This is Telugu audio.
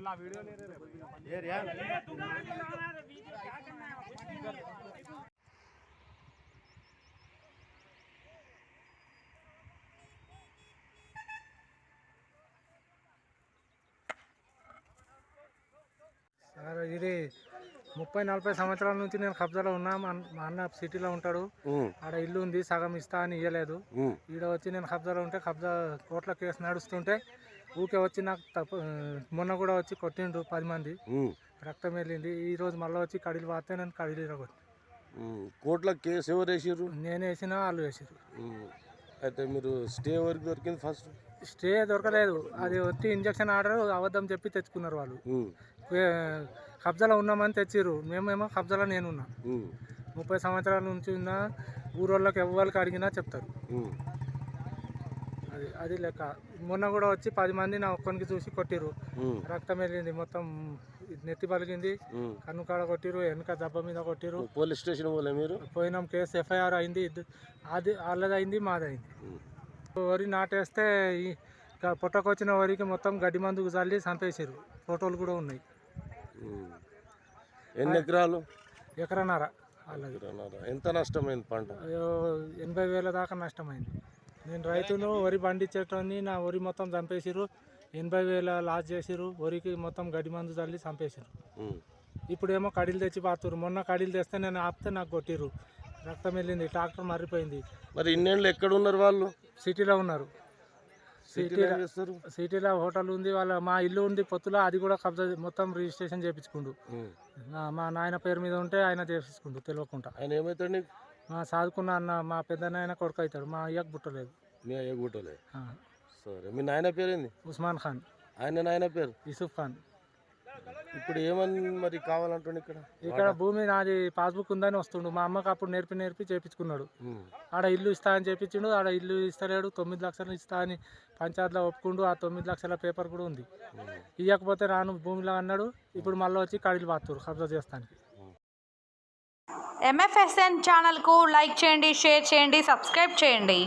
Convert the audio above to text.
वीडियो ले रहे। ये रिया ये दुकान चलाना है? वीडियो क्या करना है? ఇది ముప్పై నలభై సంవత్సరాల నుంచి నేను కబ్జాలో ఉన్నా మా అన్న- సిటీలో ఉంటాడు. ఆడ ఇల్లు ఉంది సగం ఇస్తా అని ఇవ్వలేదు ఈడ వచ్చి నేను కబ్జాలో ఉంటే కబ్జా కోట్ల కేసు నడుస్తుంటే ఊకే వచ్చి నాకు తప్పు మొన్న కూడా వచ్చి కొట్టిండ్రు పది మంది. రక్తం వెళ్ళింది. ఈ రోజు మళ్ళీ వచ్చి కడిలు వాస్తే నేను కడిలు ఉమ్. కోట్ల కేసు ఎవరు వేసిర్రు? నేను వేసిన వాళ్ళు వేసారు. అయితే మీరు స్టే వరకు దొరికింది ఫస్ట్ స్టే దొరకలేదు. అది వచ్చి ఇంజక్షన్ ఆర్డర్ అబద్ధం చెప్పి తెచ్చుకున్నారు వాళ్ళు. కబ్జాలో ఉన్నామని తెచ్చిర్రు. మేమేమో కబ్జాలో నేనున్నా. ముప్పై సంవత్సరాల నుంచి ఉన్న ఊరోళ్ళకి ఎవ్వరికి అడిగినా చెప్తారు. అది అది లెక్క. మొన్న కూడా వచ్చి పది మంది నా ఒక్కరికి చూసి కొట్టిర్రు. ఉమ్, రక్తం వెళ్ళింది మొత్తం నెత్తి పలిగింది. కన్ను కాడ కొట్టిర్రు వెనక దెబ్బ మీద కొట్టిర్రు. పోలీస్ స్టేషన్ పోయినాం కేసు ఎఫ్ఐఆర్ అయింది. అది వాళ్ళది అయింది మాది అయింది వరి నాటేస్తే ఈ పుట్టకొచ్చిన వరికి మొత్తం గడ్డి మందుకు చల్లి చంపేసారు ఫోటోలు కూడా ఉన్నాయి. ఎన్ని ఎకరాలు? ఎకరన్నర. ఎంత నష్టమైంది పంట? అయ్యో, ఎనభై వేల దాకా నష్టమైంది. నేను రైతును వరి పండించేటోని నా వరి మొత్తం చంపేసిర్రు. ఎనభై వేల లాస్ చేసిర్రు. వరికి మొత్తం గడ్డి మందు చల్లి చంపేసిర్రు ఉమ్, ఇప్పుడేమో కడీలు తెచ్చి పాతురు మొన్న కడీలు తెస్తే నేను ఆపితే నాకు కొట్టిర్రు. రక్తం వెళ్ళింది ట్రాక్టర్ మర్రిపోయింది మరి ఇన్నేళ్ళు ఎక్కడ ఉన్నారు వాళ్ళు? సిటీలో ఉన్నారు. సిటీలో చేస్తారు? సిటీలో హోటల్ ఉంది వాళ్ళ మా ఇల్లు ఉంది పొత్తులో అది కూడా కబ్జా మొత్తం రిజిస్ట్రేషన్ చేయించుకుండు. నా- మా నాయన పేరు మీద ఉంటే ఆయన చేపించుకుండు తెలియకుండా ఆయన ఏమవుతాడు నీకు? మా చదువుకున్న అన్న మా పెద్ద నాయన కొడుకు అవుతాడు మా అయ్యకు పుట్టలేదు. మీ అయ్య గుట్టలే ఆ, సరే మీ నాయన పేరు ఏంది ఉస్మాన్ ఖాన్. ఆయన నాయన పేరు? యూసుఫ్ ఖాన్. ఇప్పుడు ఏమని మరి కావాలంటుండు ఇక్కడ? ఇక్కడ భూమి నాది పాస్బుక్ ఉందని వస్తుండు. మా అమ్మకి అప్పుడు నేర్పి నేర్పి చేపించుకున్నాడు. ఆడ ఇల్లు ఇస్తా అని చెప్పించిండు ఆడ ఇల్లు ఇస్తలేడు. తొమ్మిది లక్షలు ఇస్తా అని పంచాయతీలో ఒప్పుకుండు. ఆ తొమ్మిది లక్షల పేపర్ కూడా ఉంది. ఇవ్వకపోతే రాను భూమిలో అన్నాడు. ఇప్పుడు మళ్ళీ వచ్చి కడిలు పాతురు కబ్జా చేస్తానికి. ఎంఎఫ్ఎస్ఎన్ ఛానల్కు లైక్ చేయండి షేర్ చేయండి సబ్స్క్రైబ్ చేయండి.